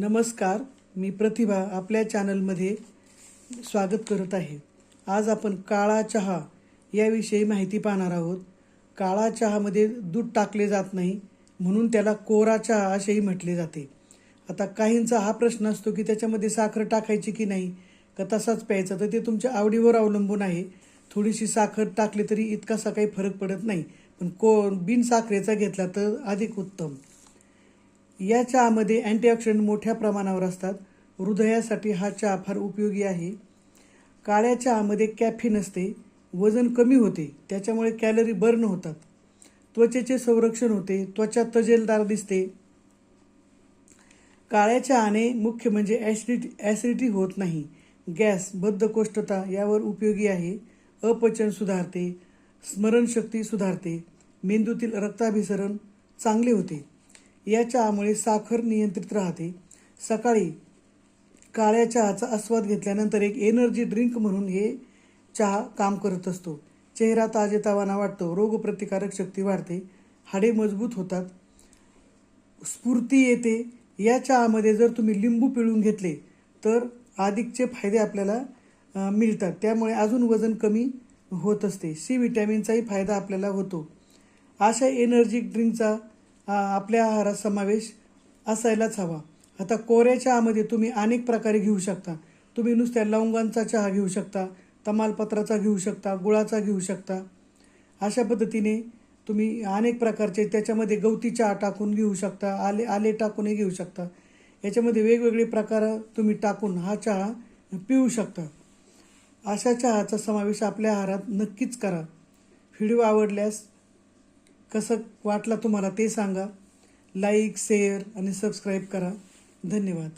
नमस्कार मी प्रतिभा आपल्या चॅनलमध्ये स्वागत करत आहे. आज आपण काळा चहा याविषयी माहिती पाहणार आहोत. काळा चहामध्ये दूध टाकले जात नाही म्हणून त्याला कोरा चहा असेही म्हटले जाते. आता काहींचा हा प्रश्न असतो की त्याच्यामध्ये साखर टाकायची की नाही का तसाच प्यायचा? तर ते तुमच्या आवडीवर अवलंबून आहे. थोडीशी साखर टाकली तरी इतकासा काही फरक पडत नाही. पण को बिन साखरेचा घेतला तर अधिक उत्तम. या चहामध्ये अँटीऑक्सिडंट मोठ्या प्रमाणावर असतात. हृदयासाठी हा चहा फार उपयोगी आहे. काळ्या चहामध्ये कॅफिन असते. वजन कमी होते. त्याच्यामुळे कॅलरी बर्न होतात. त्वचेचे संरक्षण होते. त्वचा तजेलदार दिसते. काळ्या चहाने मुख्य म्हणजे ॲसिडिटी ॲसिडिटी होत नाही. गॅस बद्धकोष्ठता यावर उपयोगी आहे. अपचन सुधारते. स्मरणशक्ती सुधारते. मेंदूतील रक्ताभिसरण चांगले होते. या चहामुळे साखर नियंत्रित राहते. सकाळी काळ्या चहाचा आस्वाद घेतल्यानंतर एक एनर्जी ड्रिंक म्हणून हे चहा काम करत असतो. चेहरा ताजेतावाना वाटतो. रोगप्रतिकारक शक्ती वाढते. हाडे मजबूत होतात. स्फूर्ती येते. या चहामध्ये जर तुम्ही लिंबू पिळून घेतले तर अधिकचे फायदे आपल्याला मिळतात. त्यामुळे अजून वजन कमी होत असते. सी विटॅमिनचाही फायदा आपल्याला होतो. अशा एनर्जी ड्रिंकचा आपल्या आहारात समावेश असायलाच हवा. आता कोऱ्या चहामध्ये तुम्ही अनेक प्रकारे घेऊ शकता. तुम्ही नुसत्या लवंगांचा चहा घेऊ शकता तमालपत्राचा घेऊ शकता गुळाचा घेऊ शकता. अशा पद्धतीने तुम्ही अनेक प्रकारचे त्याच्यामध्ये गवती चहा टाकून घेऊ शकता आले आले टाकूनही घेऊ शकता. याच्यामध्ये वेगवेगळे प्रकार तुम्ही टाकून हा चहा पिऊ शकता. अशा चहाचा समावेश आपल्या आहारात नक्कीच करा. व्हिडिओ आवडल्यास कसं वाटला तुम्हाला ते सांगा. लाईक शेअर आणि सबस्क्राईब करा. धन्यवाद.